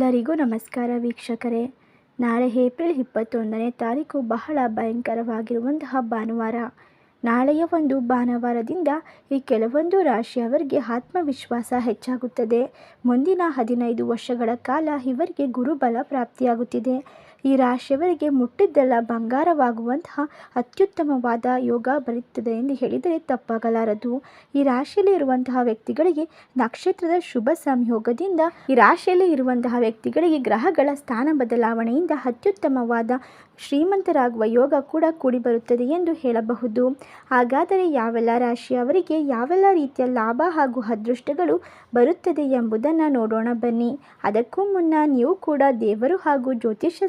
ಎಲ್ಲರಿಗೂ ನಮಸ್ಕಾರ ವೀಕ್ಷಕರೇ. ನಾಳೆ ಏಪ್ರಿಲ್ ಇಪ್ಪತ್ತೊಂದನೇ ತಾರೀಕು ಬಹಳ ಭಯಂಕರವಾಗಿರುವಂತಹ ಭಾನುವಾರ. ನಾಳೆಯ ಒಂದು ಭಾನುವಾರದಿಂದ ಈ ಕೆಲವೊಂದು ರಾಶಿಯವರಿಗೆ ಆತ್ಮವಿಶ್ವಾಸ ಹೆಚ್ಚಾಗುತ್ತದೆ. ಮುಂದಿನ ಹದಿನೈದು ವರ್ಷಗಳ ಕಾಲ ಇವರಿಗೆ ಗುರುಬಲ ಪ್ರಾಪ್ತಿಯಾಗುತ್ತಿದೆ. ಈ ರಾಶಿಯವರಿಗೆ ಮುಟ್ಟಿದ್ದೆಲ್ಲ ಬಂಗಾರವಾಗುವಂತಹ ಅತ್ಯುತ್ತಮವಾದ ಯೋಗ ಬರುತ್ತದೆ ಎಂದು ಹೇಳಿದರೆ ತಪ್ಪಾಗಲಾರದು. ಈ ರಾಶಿಯಲ್ಲಿ ಇರುವಂತಹ ವ್ಯಕ್ತಿಗಳಿಗೆ ನಕ್ಷತ್ರದ ಶುಭ ಸಂಯೋಗದಿಂದ, ಈ ರಾಶಿಯಲ್ಲಿ ಇರುವಂತಹ ವ್ಯಕ್ತಿಗಳಿಗೆ ಗ್ರಹಗಳ ಸ್ಥಾನ ಬದಲಾವಣೆಯಿಂದ ಅತ್ಯುತ್ತಮವಾದ ಶ್ರೀಮಂತರಾಗುವ ಯೋಗ ಕೂಡ ಕೂಡಿಬರುತ್ತದೆ ಎಂದು ಹೇಳಬಹುದು. ಹಾಗಾದರೆ ಯಾವೆಲ್ಲ ರಾಶಿಯವರಿಗೆ ಯಾವೆಲ್ಲ ರೀತಿಯ ಲಾಭ ಹಾಗೂ ಅದೃಷ್ಟಗಳು ಬರುತ್ತದೆ ಎಂಬುದನ್ನು ನೋಡೋಣ ಬನ್ನಿ. ಅದಕ್ಕೂ ಮುನ್ನ ನೀವು ಕೂಡ ದೇವರು ಹಾಗೂ ಜ್ಯೋತಿಷ್ಯ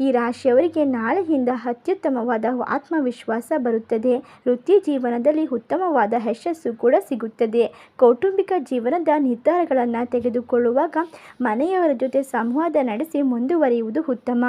ಈ ರಾಶಿಯವರಿಗೆ ನಾಳೆಯಿಂದ ಅತ್ಯುತ್ತಮವಾದ ಆತ್ಮವಿಶ್ವಾಸ ಬರುತ್ತದೆ. ವೃತ್ತಿ ಜೀವನದಲ್ಲಿ ಉತ್ತಮವಾದ ಯಶಸ್ಸು ಕೂಡ ಸಿಗುತ್ತದೆ. ಕೌಟುಂಬಿಕ ಜೀವನದ ನಿರ್ಧಾರಗಳನ್ನು ತೆಗೆದುಕೊಳ್ಳುವಾಗ ಮನೆಯವರ ಜೊತೆ ಸಂವಾದ ನಡೆಸಿ ಮುಂದುವರಿಯುವುದು ಉತ್ತಮ.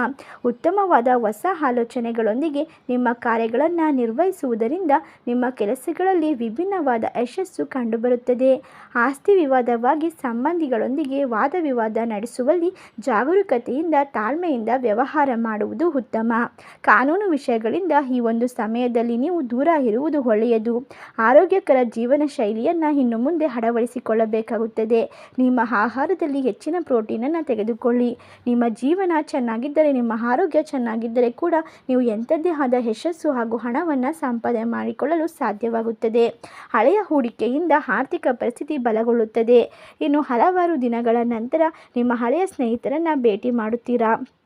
ಉತ್ತಮವಾದ ಹೊಸ ಆಲೋಚನೆಗಳೊಂದಿಗೆ ನಿಮ್ಮ ಕಾರ್ಯಗಳನ್ನು ನಿರ್ವಹಿಸುವುದರಿಂದ ನಿಮ್ಮ ಕೆಲಸಗಳಲ್ಲಿ ವಿಭಿನ್ನವಾದ ಯಶಸ್ಸು ಕಂಡುಬರುತ್ತದೆ. ಆಸ್ತಿ ವಿವಾದವಾಗಿ ಸಂಬಂಧಿಗಳೊಂದಿಗೆ ವಾದ ವಿವಾದ ನಡೆಸುವಲ್ಲಿ ಜಾಗರೂಕತೆಯಿಂದ ತಾಳ್ಮೆಯಿಂದ ವ್ಯವಹಾರ ಮಾಡುವುದು ಉತ್ತಮ. ಕಾನೂನು ವಿಷಯಗಳಿಂದ ಈ ಒಂದು ಸಮಯದಲ್ಲಿ ನೀವು ದೂರ ಇರುವುದು ಒಳ್ಳೆಯದು. ಆರೋಗ್ಯಕರ ಜೀವನ ಶೈಲಿಯನ್ನು ಇನ್ನು ಮುಂದೆ ಅಳವಡಿಸಿಕೊಳ್ಳಬೇಕಾಗುತ್ತದೆ. ನಿಮ್ಮ ಆಹಾರದಲ್ಲಿ ಹೆಚ್ಚಿನ ಪ್ರೋಟೀನನ್ನು ತೆಗೆದುಕೊಳ್ಳಿ. ನಿಮ್ಮ ಜೀವನ ಚೆನ್ನಾಗಿದ್ದರೆ, ನಿಮ್ಮ ಆರೋಗ್ಯ ಚೆನ್ನಾಗಿದ್ದರೆ ಕೂಡ ನೀವು ಎಂಥದ್ದೇ ಆದ ಯಶಸ್ಸು ಹಾಗೂ ಹಣವನ್ನು ಸಂಪಾದನೆ ಮಾಡಿಕೊಳ್ಳಲು ಸಾಧ್ಯವಾಗುತ್ತದೆ. ಹಳೆಯ ಹೂಡಿಕೆಯಿಂದ ಆರ್ಥಿಕ ಪರಿಸ್ಥಿತಿ ಬಲಗೊಳ್ಳುತ್ತದೆ. ಇನ್ನು ಹಲವಾರು ದಿನಗಳ ನಂತರ ನಿಮ್ಮ ಹಳೆಯ ಸ್ನೇಹಿತರನ್ನು ಭೇಟಿ ಮಾಡುತ್ತೀರಾ?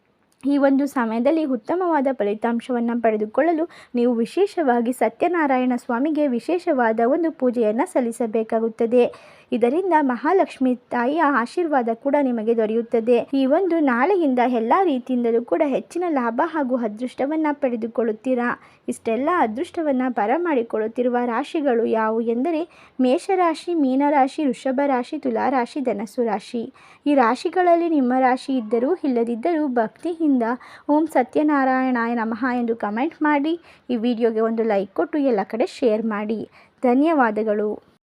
ಈ ಒಂದು ಸಮಯದಲ್ಲಿ ಉತ್ತಮವಾದ ಫಲಿತಾಂಶವನ್ನು ಪಡೆದುಕೊಳ್ಳಲು ನೀವು ವಿಶೇಷವಾಗಿ ಸತ್ಯನಾರಾಯಣ ಸ್ವಾಮಿಗೆ ವಿಶೇಷವಾದ ಒಂದು ಪೂಜೆಯನ್ನು ಸಲ್ಲಿಸಬೇಕಾಗುತ್ತದೆ. ಇದರಿಂದ ಮಹಾಲಕ್ಷ್ಮಿ ತಾಯಿಯ ಆಶೀರ್ವಾದ ಕೂಡ ನಿಮಗೆ ದೊರೆಯುತ್ತದೆ. ಈ ಒಂದು ನಾಳೆಯಿಂದ ಎಲ್ಲ ರೀತಿಯಿಂದಲೂ ಕೂಡ ಹೆಚ್ಚಿನ ಲಾಭ ಹಾಗೂ ಅದೃಷ್ಟವನ್ನು ಪಡೆದುಕೊಳ್ಳುತ್ತೀರಾ? ಇಷ್ಟೆಲ್ಲ ಅದೃಷ್ಟವನ್ನು ಬರಮಾಡಿಕೊಳ್ಳುತ್ತಿರುವ ರಾಶಿಗಳು ಯಾವುವು ಎಂದರೆ ಮೇಷರಾಶಿ, ಮೀನರಾಶಿ ವೃಷಭ ರಾಶಿ ತುಲಾರಾಶಿ ಧನಸು ರಾಶಿ. ಈ ರಾಶಿಗಳಲ್ಲಿ ನಿಮ್ಮ ರಾಶಿ ಇದ್ದರೂ ಇಲ್ಲದಿದ್ದರೂ ಭಕ್ತಿಯಿಂದ ಓಂ ಸತ್ಯನಾರಾಯಣಾಯ ನಮಃ ಎಂದು ಕಮೆಂಟ್ ಮಾಡಿ ಈ ವಿಡಿಯೋಗೆ ಒಂದು ಲೈಕ್ ಕೊಟ್ಟು ಎಲ್ಲ ಕಡೆ ಶೇರ್ ಮಾಡಿ. ಧನ್ಯವಾದಗಳು.